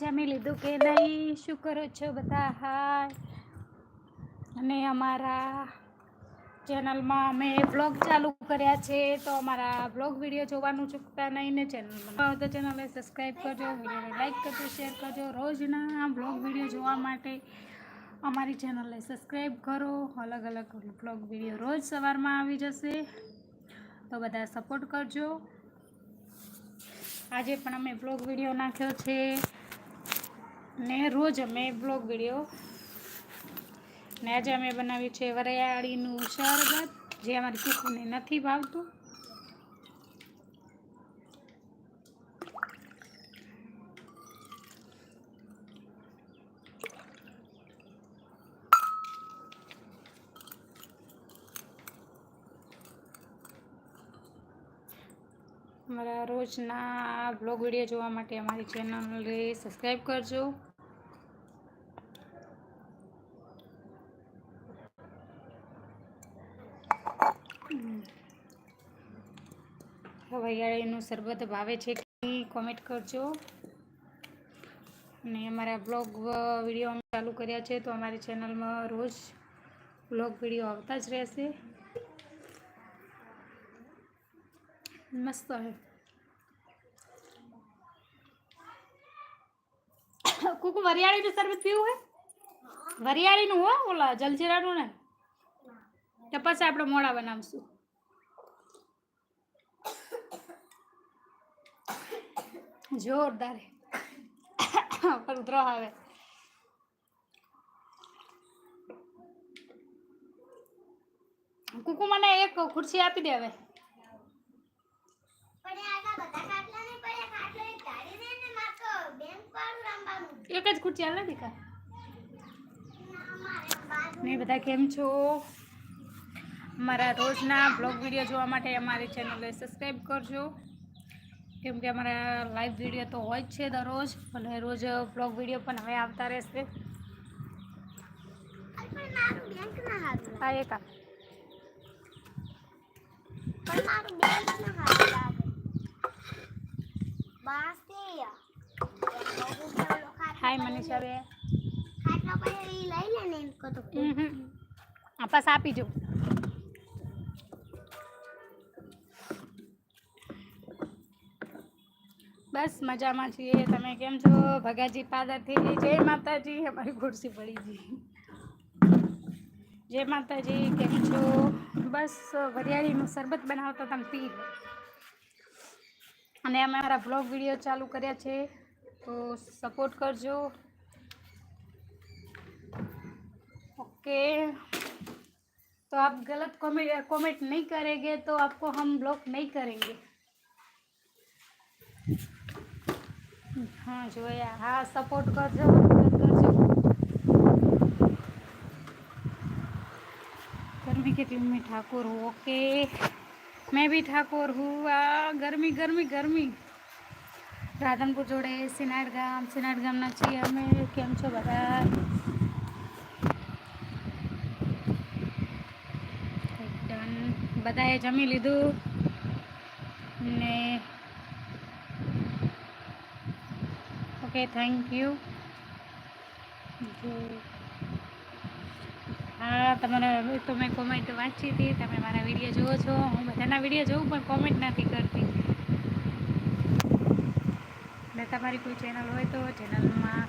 જમી લીધું કે નહીં? શું કરો છો બધા? હાય. અને અમારા ચેનલમાં અમે બ્લોગ ચાલુ કર્યા છે, તો અમારા બ્લોગ વીડિયો જોવાનું ચૂકતા નહીં ને ચેનલમાં તો ચેનલને સબસ્ક્રાઈબ કરજો, વિડીયોને લાઇક કરજો, શેર કરજો. રોજના બ્લોગ વીડિયો જોવા માટે અમારી ચેનલને સબસ્ક્રાઈબ કરો. અલગ અલગ બ્લોગ વીડિયો રોજ સવારમાં આવી જશે, તો બધા સપોર્ટ કરજો. આજે પણ અમે બ્લોગ વીડિયો નાખ્યો છે. ને રોજ અમે બ્લોગ વીડિયો ને આજે અમે બનાવ્યું છે વરિયાળીનું શરબત, જે અમારી કુકુને નથી ભાવતું. અમારા રોજના બ્લોગ વીડિયો જોવા માટે અમારી ચેનલને સબસ્ક્રાઈબ કરજો. વૈયાળીનું શરબત ભાવે છે કે કોમેન્ટ કરજો. અને અમારા બ્લોગ વીડિયો અમે ચાલુ કર્યા છે તો અમારી ચેનલમાં રોજ બ્લોગ વીડિયો આવતા જ રહેશે. મસ્ત હે કુકુ વરિયાળીનું શરબત પીવું હે વરિયાળીનું હો ઓલા જલજીરાનું ને તો પછી આપણે મોડા બનાવશું જોરદાર પર ઉતરો આવે કુકુ મને એક ખુરશી આપી દે હવે એક જ ખુરશી હાલ નથી કા ને બધા કેમ છો અમારા રોજના બ્લોગ વીડિયો જોવા માટે અમારી ચેનલને સબસ્ક્રાઈબ કરજો કેમ કે અમારા લાઈવ વીડિયો તો હોય જ છે દરરોજ અને રોજ બ્લોગ વીડિયો પણ હવે આવતા રહેશે. હા એક આ. હાય મનીષા બે. પાસ આપી જો બસ મજામાં છીએ. તમે કેમ છો? ભગાજી પાદરથી જય માતાજી. અમારી ખુરશી પડી ગઈ. જય માતાજી. કેમ છો? બસ વરિયાળીનું શરબત બનાવતા તમે પી લો અને અમે અમારા બ્લોગ વિડીયો ચાલુ કર્યા છે તો સપોર્ટ કરજો ओके तो आप गलत कमेंट कमेंट नहीं करेंगे तो आपको हम ब्लॉक नहीं करेंगे हाँ જોયા હા સપોર્ટ કરજો મદદ કરજો गर्मी के दिन में ठाकुर हूँ ओके मैं भी ठाकुर हूँ આ ગરમી ગરમી ગરમી રાધનપુર જોડે સિનાડ ગામ સિનાડ ગામના છીએ અમે કેમ છો બધા ડન બધાએ જમી લીધું ને ઓકે થેન્ક યુ હા, તમારા તો મેં કોમેન્ટ વાંચી હતી, તમે મારા વીડિયો જુઓ છો. હું બધાના વીડિયો જોઉં, પણ કોમેન્ટ નથી કરતી. એટલે તમારી કોઈ ચેનલ હોય તો ચેનલમાં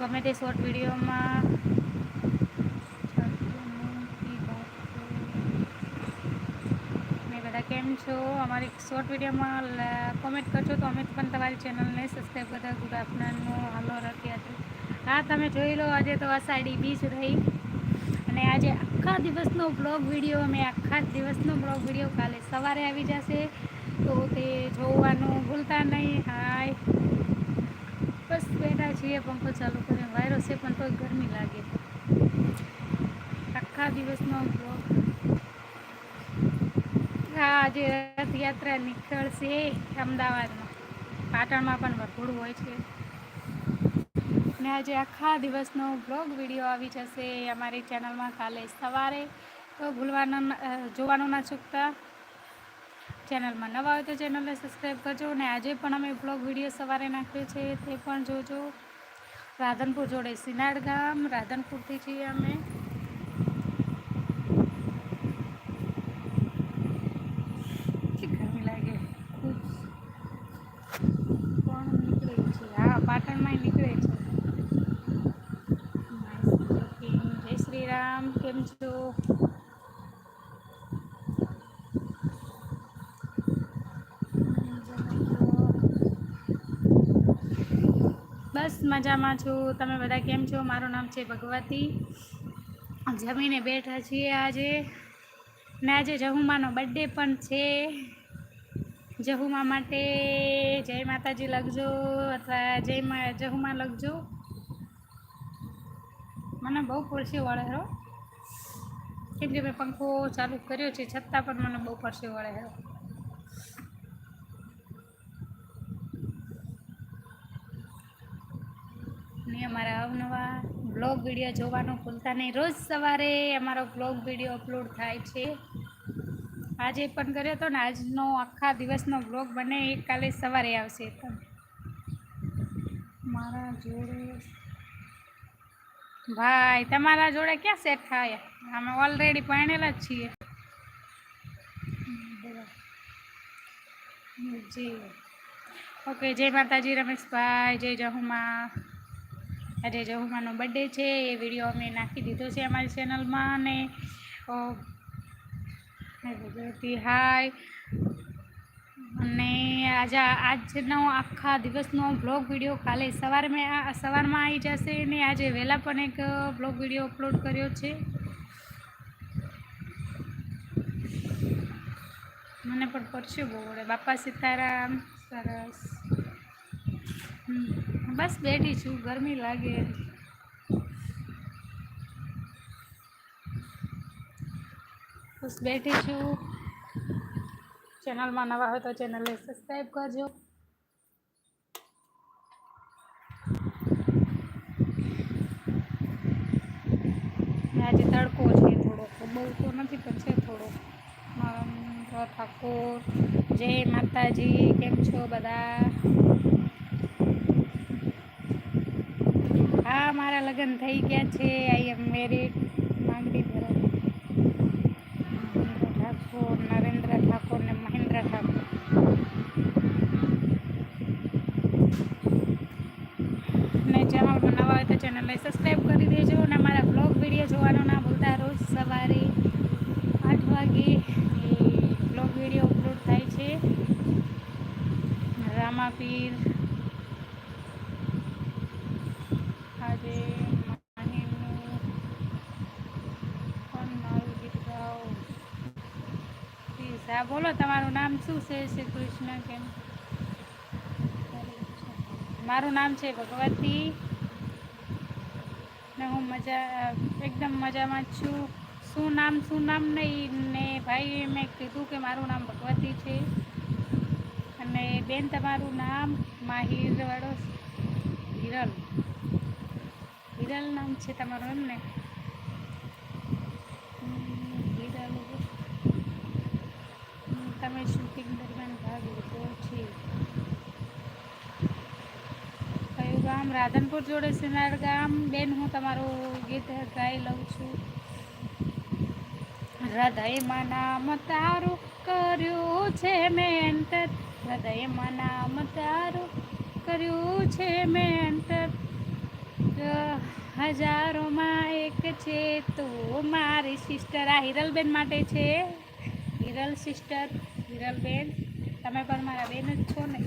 ગમે તે શોર્ટ વિડીયોમાં ને બધા કેમ છો? અમારી શોર્ટ વિડીયોમાં કોમેન્ટ કરજો તો અમે પણ તમારી ચેનલને સબસ્ક્રાઈબ કરતા. ગુડ આફ્ટરનૂન, હાલો છે હા, તમે જોઈ લો, આજે તો અષાઢી બીજ રહી. આજે આખા દિવસનો બ્લોગ વીડિયો અમે આખા દિવસનો બ્લોગ વીડિયો કાલે સવારે આવી જશે. તો તે જોવાનું ભૂલતા નહીં. હાય બસ બેઠા છીએ, પંખો ચાલુ કરીને. વાયરો છે, પણ તો ગરમી લાગે. આખા દિવસનો બ્લોગ હા, આજે રથયાત્રા નીકળશે અમદાવાદમાં. પાટણમાં પણ ભરપૂર હોય છે. ને આજે આખા દિવસનો બ્લોગ વીડિયો આવી જશે અમારી ચેનલમાં કાલે સવારે. તો ભૂલવાના જોવાનું ના ચૂકતા. ચેનલમાં નવા હોય તો ચેનલને સબસ્ક્રાઈબ કરજો અને આજે પણ અમે બ્લોગ વીડિયો સવારે નાખ્યો છે, તે પણ જોજો. રાધનપુર જોડે સિનાડ ગામ, રાધનપુરથી છીએ અમે કેટલી ગરમી લાગે ખૂબ પણ નીકળે છે હા પાટણમાં નીકળે છે Nice looking. જય શ્રી રામ, કેમ છો? બસ મજામાં છું. તમે બધા કેમ છો? મારું નામ છે ભગવતી. જમીને બેઠા છીએ આજે. ને આજે જહુમાનો બર્થડે પણ છે. જહુમા માટે જય માતાજી લખજો અથવા જય જહુમા લખજો. મને બહુ પરસી વળે હરો કેમ કે મેં પંખો ચાલુ કર્યો છે, છતાં પણ મને બહુ પરસી વળે હરો ને અમારા અવનવા બ્લોગ વીડિયો જોવાનું ભૂલતા નહીં. રોજ સવારે અમારો બ્લોગ વીડિયો અપલોડ થાય છે. આજે પણ કર્યો હતો ને આજનો આખા દિવસનો બ્લોગ બને એ કાલે સવારે આવશે. તો મારા જોડે ભાઈ, તમારા જોડે ક્યાં સેટ થાય? અમે ઓલરેડી પરણેલા જ છીએ. જી. ઓકે જય માતાજી, રમેશભાઈ, જય જહુમા. આજે જહુમાનો બર્થડે છે, એ વીડિયો અમે નાખી દીધો છે અમારી ચેનલમાં અને હાય. અને આજે આજનો આખા દિવસનો બ્લોગ વીડિયો કાલે સવારે મેં સવારમાં આવી જશે ને આજે વહેલા પણ એક બ્લોગ વીડિયો અપલોડ કર્યો છે. મને પણ પરસ્યું બહુ વડે બાપા સીતારામ, સરસ. બસ બેઠી છું, ગરમી લાગે. બસ બેઠી છું. ચેનલમાં નવા હોય તો ચેનલને સબસ્ક્રાઈબ કરજો. આજે તડકો છે થોડો બહુ તો નથી, પણ છે થોડો. નરેન્દ્ર ઠાકોર જય માતાજી, કેમ છો બધા? હા, મારા લગ્ન થઈ ગયા છે. આઈ એમ મેરિડ માંગડી ભરત નરેન્દ્ર ઠાકોર નરેન્દ્ર ઠાકોર ને મહેન્દ્ર ઠાકોર ને ચેનલમાં નવા હોય તો ચેનલને સબસ્ક્રાઈબ કરી દેજો અને મારા બ્લોગ વીડિયો જોવાનું ના ભૂલતા રોજ સવારે આઠ વાગે એ બ્લોગ વીડિયો અપલોડ થાય છે રામાપીર આજે માહીનું પણ મારું ગીત ગાઓ. પ્લીઝ હા બોલો, તમારું નામ શું છે? શ્રી કૃષ્ણ કેમ? મારું નામ છે ભગવતી. ને હું મજા, એકદમ મજામાં છું. શું નામ શું નામ નહીં ને ભાઈ મેં કીધું કે મારું નામ ભગવતી છે. બેન, તમારું નામ? માહિર વાળો હિરલ. હિરલ નામ છે તમારું એમ ને? હિરલ. તમે શૂટિંગ દરમિયાન ભાગ લીધો છે. કયું ગામ? રાધનપુર જોડે સિનાર ગામ. બેન, હું તમારું ગીત ગાઈ લઉં છું. હૃદયમાં નામ તારું કર્યું છે, મેં અંતર હૃદયમાં નામ તારું કર્યું છે મેં હજારોમાં એક છે તો મારી સિસ્ટર આ હિરલબેન માટે છે. હિરલ સિસ્ટર હિરલબેન, તમે પણ મારા બેન જ છો ને?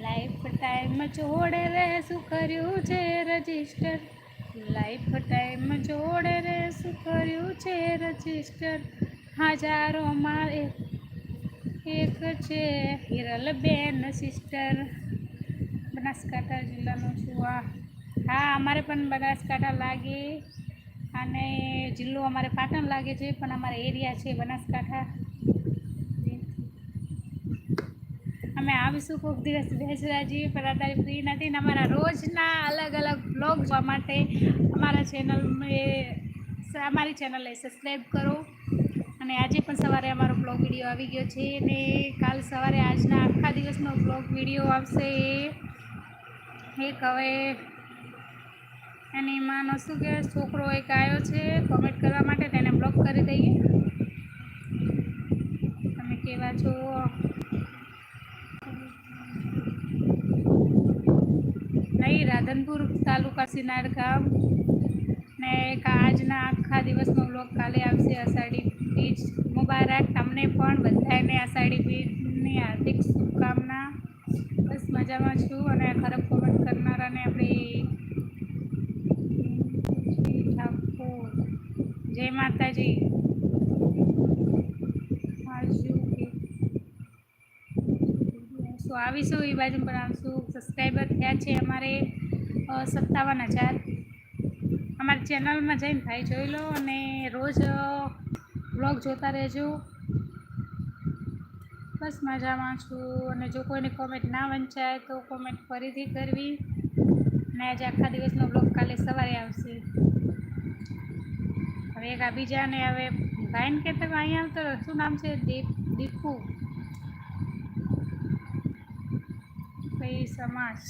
લાઈફ ટાઈમ જોડે રહેશું કર્યું છે રજિસ્ટર લાઈફ ટાઈમ જોડે રહેશું કર્યું છે રજિસ્ટર હજારોમાં એક એક છે, હિરલબેન સિસ્ટર બનાસકાંઠા જિલ્લાનું છું. આ, હા, અમારે પણ બનાસકાંઠા લાગે અને જિલ્લો અમારે પાટણ લાગે છે, પણ અમારા એરિયા છે બનાસકાંઠા. અમે આવીશું કોઈક દિવસ બેસરાજી પણ અત્યારે ફ્રી નથી ને અમારા રોજના અલગ અલગ બ્લોગ જોવા માટે અમારા ચેનલ અમારી ચેનલને સબસ્ક્રાઈબ કરો. અને આજે પણ સવારે અમારો બ્લોગ વીડિયો આવી ગયો છે ને કાલ સવારે આજના આખા દિવસનો બ્લોગ વીડિયો આવશે. એ એક હવે એની માનો શું કે છોકરો એક આવ્યો છે કોમેન્ટ કરવા માટે તેને બ્લોક કરી દઈએ. તમે કેવા છો? નહીં, રાધનપુર તાલુકા સિનાર ગામ. ને એક આજના આખા દિવસનો વ્લોગ કાલે આવશે અષાઢી બીજ. મુબારક તમને પણ બધાને અષાઢી બીજની હાર્દિક શુભકામના. બસ મજામાં છું અને ખરાબ કોમેન્ટ કરનારાને આપણી ઠાકોર. જય માતાજી. સો આવીશું એ બાજુ પણ આવશું સબસ્ક્રાઈબર થયા છે અમારે સત્તાવન હજાર. અમારી ચેનલમાં જઈને ભાઈ જોઈ લો અને રોજ બ્લોગ જોતા રહેજો. બસ મજામાં છું. અને જો કોઈને કોમેન્ટ ના વંચાય તો કોમેન્ટ ફરીથી કરવી. અને આજે આખા દિવસનો બ્લોગ કાલે સવારે આવશે. હવે એક આ બીજાને હવે ભાઈને કે તમે અહીંયા તો શું નામ છે? દીપ, દીપુ. કઈ સમાજ.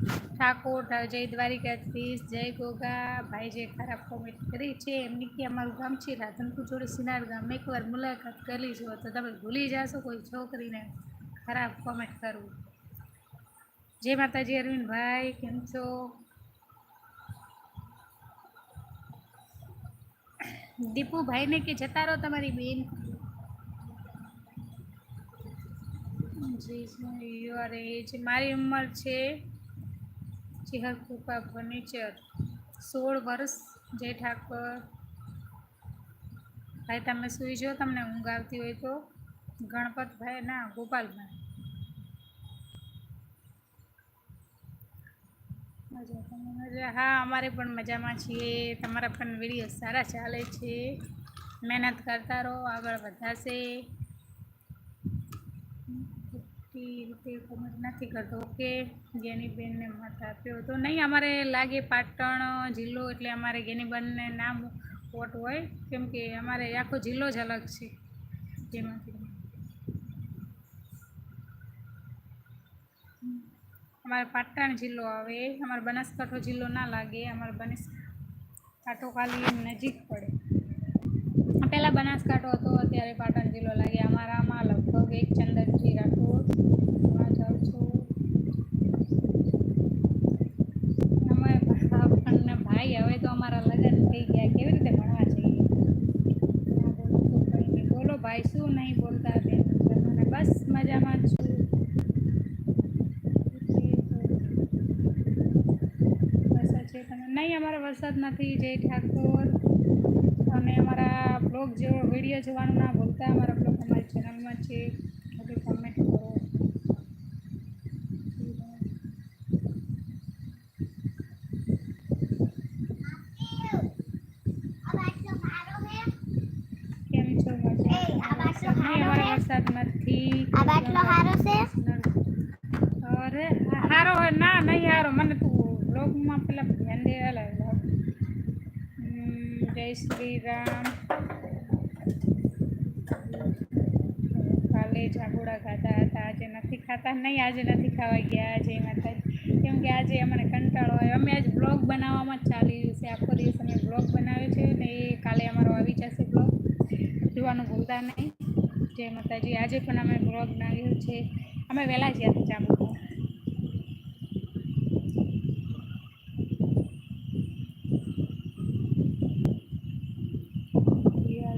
ઠાકોર, જય દ્વારિકાધીશ, જય ગોગા, ભાઈ જે ખરાબ કોમેન્ટ કરી છે, એમની કે અમારું ગામ છે રાધનપુર જોડે સિનાર ગામ. એકવાર મુલાકાત કરી છો તો તમે ભૂલી જશો કોઈ છોકરીને ખરાબ કોમેન્ટ કરવું. જય માતાજી અરવિંદભાઈ, કેમ છો? દીપુભાઈને કે જતા રહો તમારી બેન. મારી ઉંમર છે ચિહર કૃપા ફર્નિચર સોળ વર્ષ જય ઠાકોર. ભાઈ, તમે સુઈ જો તમને ઊંઘ આવતી હોય તો. ગણપતભાઈ ના ગોપાલભાઈ હા, અમારે પણ મજામાં છીએ. તમારા પણ વીડિયો સારા ચાલે છે. મહેનત કરતા રહો, આગળ વધાશે ખોટી રીતે કોમેન્ટ નથી કરતો. ઓકે ગેનીબેનને મત આપ્યો તો નહીં, અમારે લાગે પાટણ જિલ્લો એટલે અમારે ગેનીબેનને નામ વોટ હોય. કેમ કે અમારે આખો જિલ્લો જ અલગ છે. જેમાંથી. અમારે પાટણ જિલ્લો આવે. અમારે બનાસકાંઠો જિલ્લો ના લાગે. અમારે બનાસકાંઠો ખાલી નજીક પડે. પહેલાં બનાસકાંઠો હતો, અત્યારે પાટણ જિલ્લો લાગે. અમારામાં એક ચંદનજી રાઠોડ જાઉં છું. અમે આપણને ભાઈ, હવે તો અમારા લગ્ન થઈ ગયા. કેવી રીતે ભણવા જઈએ? બોલો ભાઈ, શું નહીં બોલતા બેન? બસ મજામાં છું. નહીં, અમારો વરસાદ નથી. જય ઠાકોર. બ્લોગ જેવો વીડિયો જોવાનું ના ભૂલતા અમારા બ્લોગ અમારી ચેનલમાં છે. બધું કમેન્ટ કરો. અરે હારો હોય ના નહીં હારો. મને તું બ્લોગમાં પેલા ધ્યાન દેવા લાગે જય શ્રી રામ કાલે જાગોડા ખાતા હતા આજે નથી નહીં, આજે નથી ખાવા ગયા, આજે માતાજી કેમ કે આજે અમને કંટાળો આવ્યો. અમે આજ બ્લોગ બનાવવામાં જ ચાલી રહ્યું છે. આખો દિવસ અમે બ્લોગ બનાવ્યો છે ને એ કાલે અમારો આવી જશે બ્લોગ. જોવાનું ભૂલતા નહીં. જય માતાજી. આજે પણ અમે બ્લોગ બનાવ્યો છે. અમે વહેલા જ્યાં હતા જાંબુ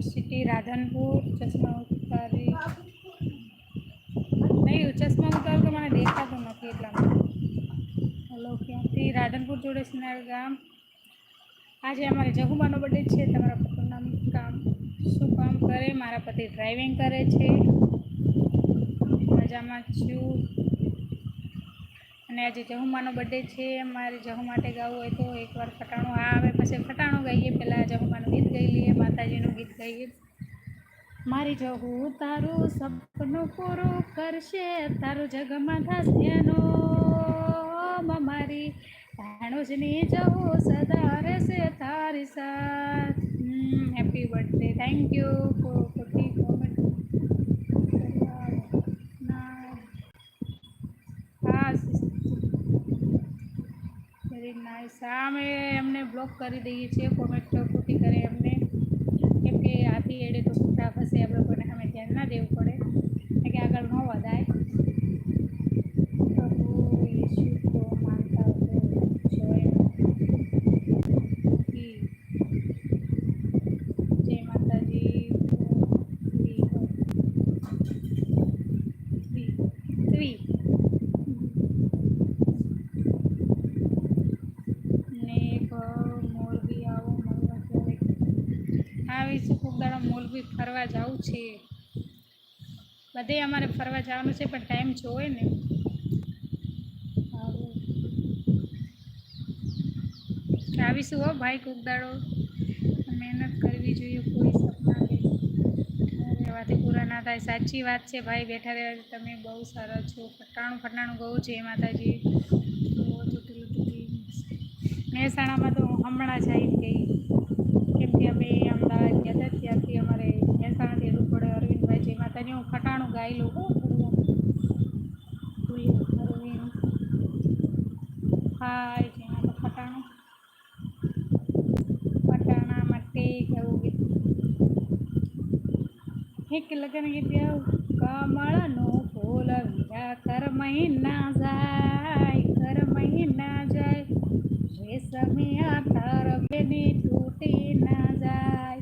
સિટી રાધનપુર ચશ્મા ઉતારી નહીં ચશ્મા ઉતાર તો મને દેખાતું નથી એટલા માટે હલો ક્યાંથી રાધનપુર જોડે સિનાર ગામ. આજે અમારે જગુબાનો બર્થડે છે. તમારા પપ્પાનું કામ શું કામ કરે? મારા પતિ ડ્રાઇવિંગ કરે છે. મજામાં છું. અને આજે જહુમાનો બર્થડે છે. મારે જહુ માટે ગાવું હોય તો એકવાર ફટાણું આવે. પછી ફટાણું ગાઈએ. પહેલાં જહુમાનું ગીત ગાઈ લઈએ. માતાજીનું ગીત ગાઈએ. મારી જહુ તારું સપનું પૂરું કરશે. તારું જગમાં ધસ્યનો મારી ભાણુજની જહુ સદા રહેશે તારી સાથ. Happy birthday thank you for forty comment very nice હા, અમે એમને બ્લોક કરી દઈએ છીએ કોમેન્ટ ખોટી કરે એમને. કેમ કે આથી એડે તો ખોટા ફસે, આપણે લોકોને સામે ધ્યાન ના દેવું પડે. કે આગળ ન વધાય પ્રભુ ઈસુ તો માનતા હો જય ઈ. જય માતાજી શ્રી શ્રી શ્રી ને એક મોરબી આવો મળવા ક્યારેક આવીશું ખૂબ દાડા મોરબી ફરવા જવું છે બધે અમારે ફરવા જવાનું છે, પણ ટાઈમ જોવે ને. આવીશું હો, ભાઈ કુકદાડો મહેનત કરવી જોઈએ, કોઈ સપના રહેવાથી પૂરા ના થાય. સાચી વાત છે, ભાઈ. બેઠા રહેવાથી તમે બહુ સારા છો. ફટાણું ફટાણું બહુ છે માતાજી. મહેસાણામાં તો હમણાં જ આવી ગઈ. કેમ કે અમે અમદાવાદ ગયા હતા ત્યારથી અમારે મહેસાણાથી હેડવું પડે અરવિંદભાઈ જે માતાજી, હું ફટાણું ગાઈ લઉં હો અરવિંદ માટે કેવું ગીત એક લગન ફૂલ વીરા કર મહિના જાય કર મહિના જાય. રેશમિયા તાર બેની તૂટી ના જાય.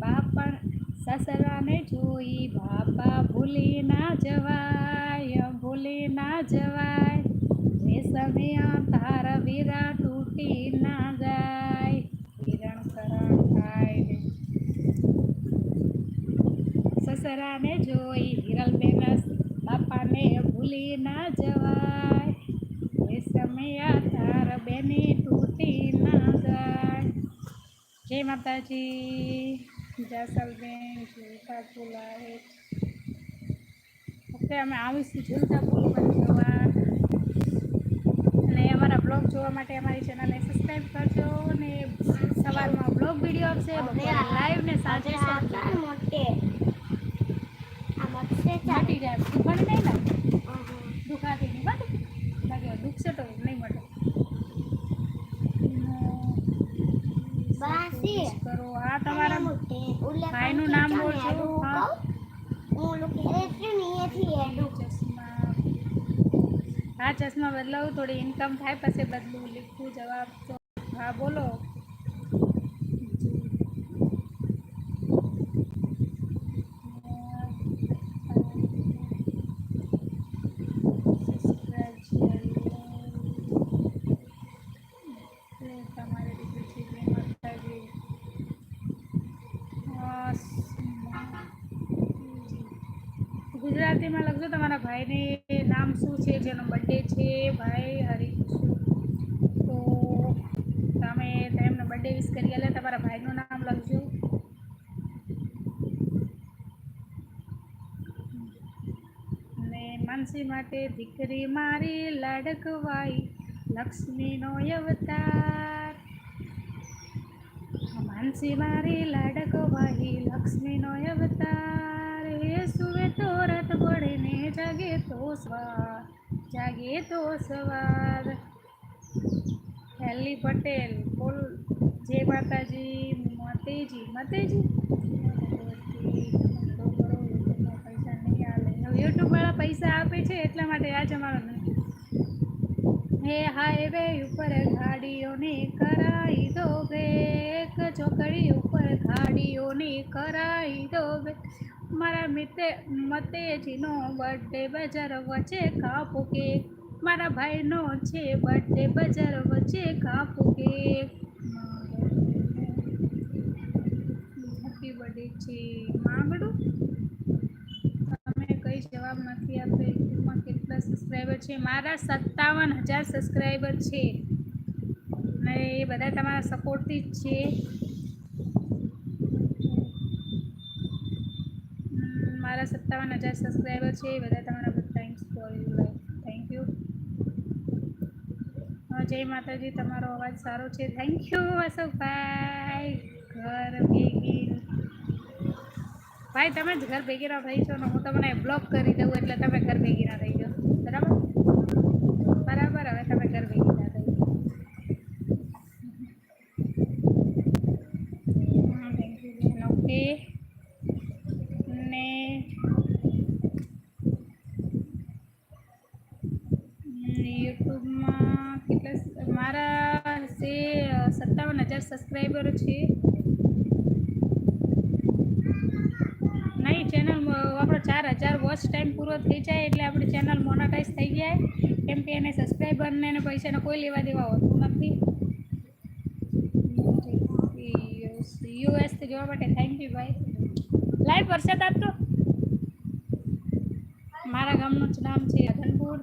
બાપણ સસરાને જોઈ બાપા ભૂલી ના જવાય ભૂલી ના જવાય રેશમિયા તાર વીરા તૂટી ના જાય કિરણ કરણ થાય રે સસરાને જોઈ હિરલબેન બાપાને ભૂલી ના જવાય. એ સમયા તાર બેની તૂટી ના જાય. જય માતાજી. જાસલબેન ઝૂલતા ફૂલાએ ઓકે, અમે આવીશું ઝૂલતા ફૂલ પર જોવા. અને અમારા બ્લોગ જોવા માટે અમારી ચેનલને સબસ્ક્રાઈબ કરજો અને સવારમાં બ્લોગ વીડિયો આવશે. બપોરે લાઈવ ને સાંજે મોટે. મટી જાય દુખાડી નહીં લાગે? દુખાતી નહીં બરાબર લાગે દુખશે તો નહીં મટે કરો? આ તમારા ભાઈનું નામ બોલજો. હા. હું? લોકો એટલે ચશ્મા. બદલાવું થોડી ઇન્કમ થાય પછી બદલું લીખું જવાબ તો હા બોલો તમારે દીકરી છે જય માતાજી ગુજરાતીમાં લખજો તમારા ભાઈને નામ શું છે જેનો બર્થડે છે ભાઈ હરી તો તમે એમનો બર્થડે વિશ કરી એટલે તમારા ભાઈનું નામ લખજો ને માનસી માટે દીકરી મારી લાડકવાઈ, લક્ષ્મીનો અવતાર. માનસી મારી લાડકવાઈ, લક્ષ્મીનો અવતાર. હે સુવે તો રત પડે જાગે તો સવાર, જાગે તો સવાર. હેલી પટેલ, બોલ. જય માતાજી મતેજી મતેજી પૈસા નહીં આલે યુટ્યુબ વાળા પૈસા આપે છે એટલા માટે આજ અમારો નથી. હે હાઈવે ઉપર ગાડીઓને કરાઈ દો બ્રેક ચોકડી ઉપર ગાડીઓને કરાઈ દો બે મારા મિત્રે, મતેજીનો બર્થડે બજાર વચ્ચે કાપો કેક. મારા ભાઈનો છે બર્થડે બજાર વચ્ચે કાપો કેક હેપી બર્થડે છે માંગડું તમે કઈ જવાબ નથી આપતો યુટ્યુબમાં કેટલા સબસ્ક્રાઈબર છે. મારા સત્તાવન હજાર સબસ્ક્રાઈબર છે. અને એ બધા તમારા સપોર્ટથી જ છે. મારા સત્તાવન હજાર સબસ્ક્રાઈબર છે. એ બધા તમારા thanks for you life thank you જય માતાજી. તમારો અવાજ સારો છે. થેન્ક યુ અશોકભાઈ ઘર ભેગી. ભાઈ, તમે જ ઘર ભેગી ના થઈ છો ને હું તમને બ્લોક કરી દઉં એટલે તમે ઘર ભેગી ના થઈ જાઓ બરાબર બરાબર હવે તમે ઘર ભેગી ના થઈ જાઓ હા, thank you બેન. ઓકે ને યુટ્યુબમાં કેટલા સ- મારા છે સત્તાવન હજાર સબસ્ક્રાઈબરો છે નહીં ચેનલ આપણો ચાર વોચ ટાઈમ પૂરો થઈ જાય એટલે આપણી ચેનલ મોનેટાઈઝ થઈ જાય કેમ કે એને સબસ્ક્રાઈબરને એને પૈસાને કોઈ લેવા દેવા હોતું નથી. યુએસથી જોવા માટે થેન્ક યુ ભાઈ. લાઈવ વરસાદ આપતો? મારા ગામનું જ નામ છે રાધનપુર.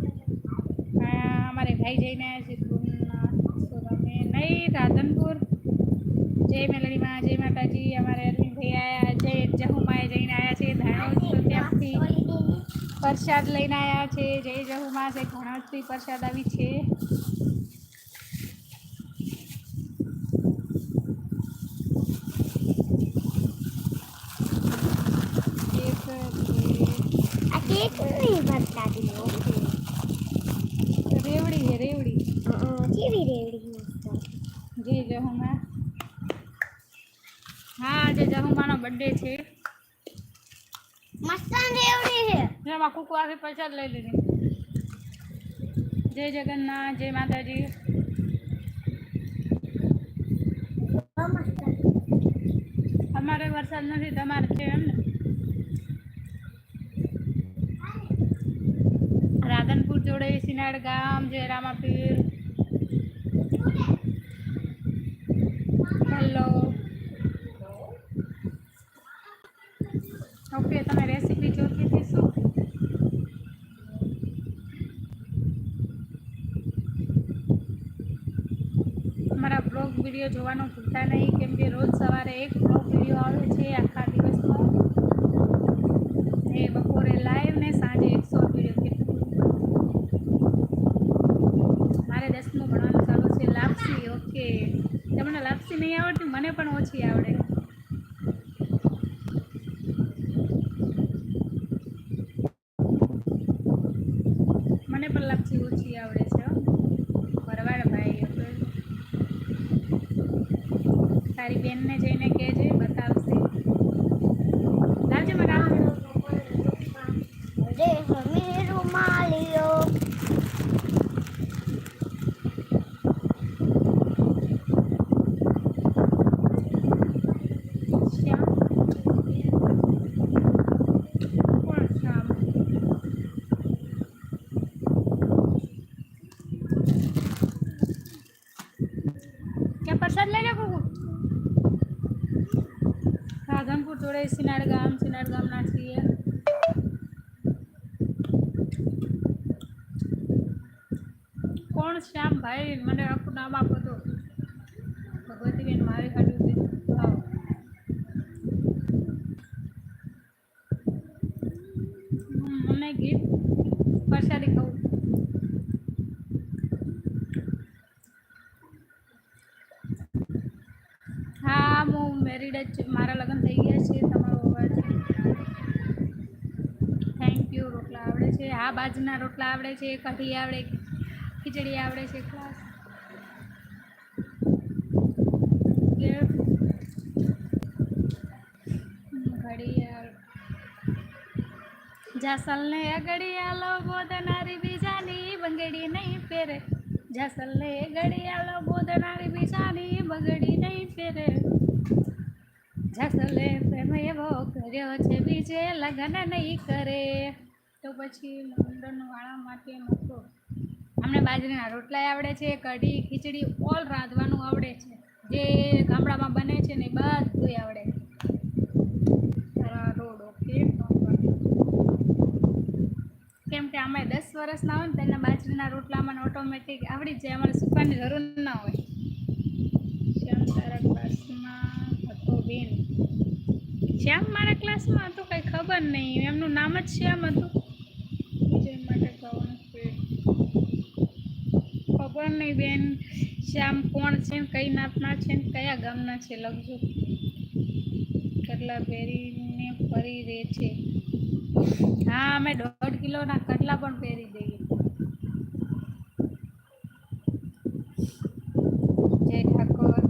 અમારે ભાઈ જઈને આવ્યા છે નહીં રાધનપુર. જય મેલડીમાં, જય માતાજી, અમારે પ્રસાદ લઈને આવ્યા છે. જય જહુમા છે ઘણાથી પ્રસાદ આવી છે. રેવડી છે રેવડી. કેવી રેવડી જય જહુમા હા આજે જહુમાનો બર્થડે છે. મસ્ત રેવડી છે. એમાં કુકુ આખી પ્રસાદ લઈ લીધી. જય જગન્નાથ જય માતાજી. અમારે વરસાદ નથી તમારે છે એમ ને? રાધનપુર જોડે સિનાડ ગામ જય રામાપીર હેલો ઓકે તમે રેસીપી જોતી હતી શું અમારા બ્લોગ વીડિયો જોવાનું ભૂલતા નહીં. કેમ કે રોજ સવારે એક બ્લોગ વીડિયો આવે છે આખા દિવસનો ને બપોરે લાઈવ ને સાંજે એક શોર્ટ વીડિયો કેટલું મારે દસમું ભણવાનું ચાલુ છે લાપસી ઓકે તમને લાપસી નહીં આવડતી મને પણ ઓછી આવડે મને પણ લાપસી ઓછી આવડે છે હો. ભરવાડ ભાઈ આપણે તારી બેનને જઈને કહેજે બતાવશે લાવજે મને રે હમે રૂમાલિયો શ્યામ કોણ શ્યામ ક્યાં પ્રસાદ લઈ લે કુકુ રાધનપુર જોડે સિનાડ ગામ, સિનાડ ગામના છીએ કોણ શ્યામ ભાઈ મને આખું નામ આપો તો. ભગવતીબેન મારી કાઢ્યું છે આવો હમ, મને ગીત પ્રસાદી ખાવું હા હું મેરીડ જ છું. મારા લગ્ન થઈ ગયા છે તમારો અવાજ થેન્ક યુ રોટલા આવડે છે હા બાજના રોટલા આવડે છે, કઢી આવડે, ખીચડી આવડે છે ક્લાસ જાસલ ને ઘડિયાળો બોધનારી બીજાની બંગડી નહીં પહેરે. જાસલને ઘડિયાળો બોધનારી બીજાની બંગડી નહીં પહેરે. જાસલે પ્રેમ એવો કર્યો છે, બીજે લગ્ન નહીં કરે. તો પછી વાળા માટે મોટો અમને બાજરીના રોટલા આવડે છે, કઢી, ખીચડી ઓલ રાંધવાનું આવડે છે. જે ગામડામાં બને છે ને બધું આવડે. છે રોડ ઓકે? કેમ કે અમે દસ વર્ષના હોય ને તેના બાજરીના રોટલા મને ઓટોમેટિક આવડી જાય, અમારે શીખવાની જરૂર ના હોય. શ્યામ તારા હતો બેન? શ્યામ મારા ક્લાસમાં હતું, કંઈ ખબર નહીં. એમનું નામ જ શ્યામ હતું વિજય માટે ગાવાનું છે ખબર નહીં બેન શ્યામ કોણ છે ને કઈ નાતના છે ને કયા ગામના છે લખજો. કટલા પહેરીને ફરી રહે છે. હા, અમે દોઢ કિલોના કટલા પણ પહેરી દઈએ. જય ઠાકોર.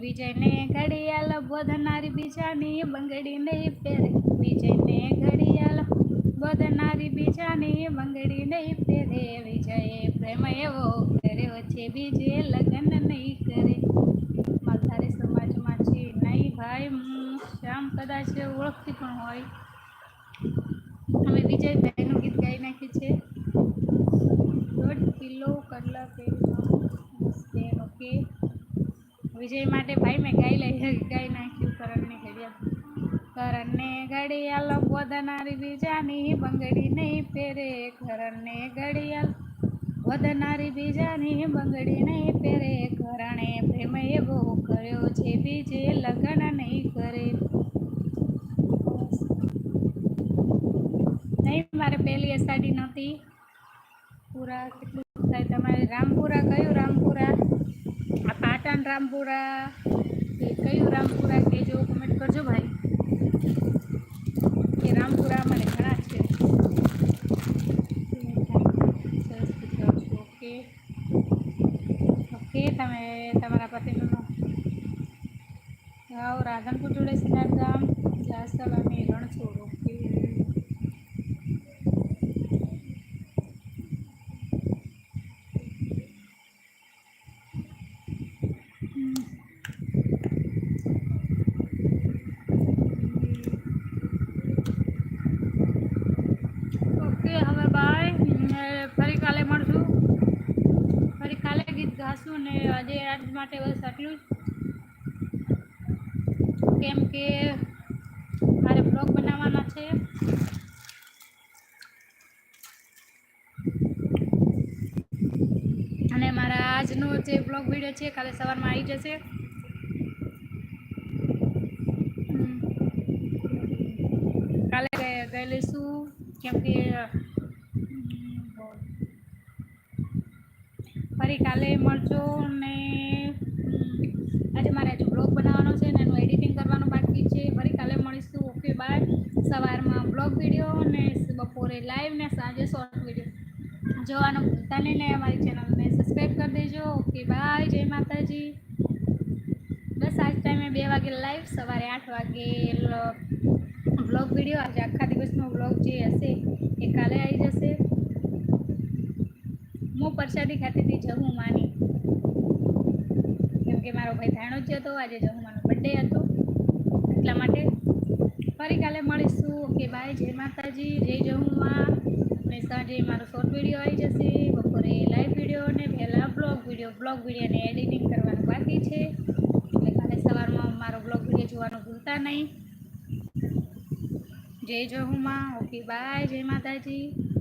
વિજયને ઘડિયાળ બોધનારી બીજાની બંગડીને પહેરે. વિજયને ઘડિયાળ બોધનારી બીજાની મંગળી નહીં ફેરે વિજય પ્રેમ એવો કર્યો છે, બીજે લગ્ન નહીં કરે. માલધારી સમાજમાં છે નહીં ભાઈ, હું શ્યામ કદાચ ઓળખતી પણ હોય. અમે વિજયભાઈનું ગીત ગાઈ નાખ્યું છે. દોઢ કિલો પહેરી ઓકે વિજય માટે ભાઈ મેં ગાઈ લઈ, ગાઈ ઘડિયાળ કરણને ઘડિયાળ વધનારી બીજાની બંગડી નહીં પહેરે. કરણને ઘડિયાળ વધનારી બીજાની બંગડી નહીં પહેરે. કરણે પ્રેમ એવો કર્યો છે બીજે લગ્ન નહીં કરે. નહીં, મારે પહેલી અષાઢી નહોતી. પૂરા કેટલું થાય? તમારે રામપુરા કયું રામપુરા? આ પાટણ રામપુરા. કયું રામપુરા? કહેજો કમેન્ટ કરજો ભાઈ. કે રામપુરા મને ઘણા છે. ઓકે. ઓકે, તમે તમારા પતિનું ગાવ રાધનપુર જોડે સિદ્ધાર્થ ગામ. જાસલ અને રણછોડ ઓકે ઓકે હવે બાય ને ફરી કાલે મળશું ફરી કાલે ગાશું ને આજે આજ માટે બસ આટલું જ. કેમ કે મારે બ્લોગ બનાવવાના છે. અને મારા આજનો જે બ્લોગ વીડિયો છે કાલે સવારમાં આવી જશે. કાલે ગયેલી છું. કેમ કે હમ, ફરી કાલે મળજો ને હમ, આજે મારે હજુ બ્લોગ બનાવવાનો છે ને એનું એડિટિંગ કરવાનું બાકી છે ફરી કાલે મળીશું ઓકે બાય સવારમાં બ્લોગ વીડિયો ને બપોરે લાઈવ ને સાંજે શોર્ટ વીડિયો જોવાનું ભૂલતા નહીં ને અમારી ચેનલને સબસ્ક્રાઈબ કરી દેજો. ઓકે બાય જય માતાજી. બસ આજ ટાઈમે બે વાગે લાઈવ સવારે આઠ વાગે બ્લોગ વીડિયો આજે આખા દિવસનો બ્લોગ જે હશે એ કાલે આવી જશે. હું પ્રસાદી ખાતેથી હતી જહુમાની. કેમ કે મારો ભાઈ ધાણો જ હતો, આજે જહુમાનો બર્થડે હતો. એટલા માટે ફરી કાલે મળીશું. Okay, bye. જય માતાજી. જય જહુમાં. અને સાંજે મારો શોર્ટ વીડિયો આવી જશે. બપોરે લાઈવ વીડિયો અને પહેલાં બ્લોગ વીડિયો બ્લોગ વિડીયોને એડિટિંગ કરવાનું બાકી છે. એટલે કાલે સવારમાં મારો બ્લોગ વીડિયો જોવાનું ભૂલતા નહીં. જય જહુમાં. Okay, bye. જય માતાજી.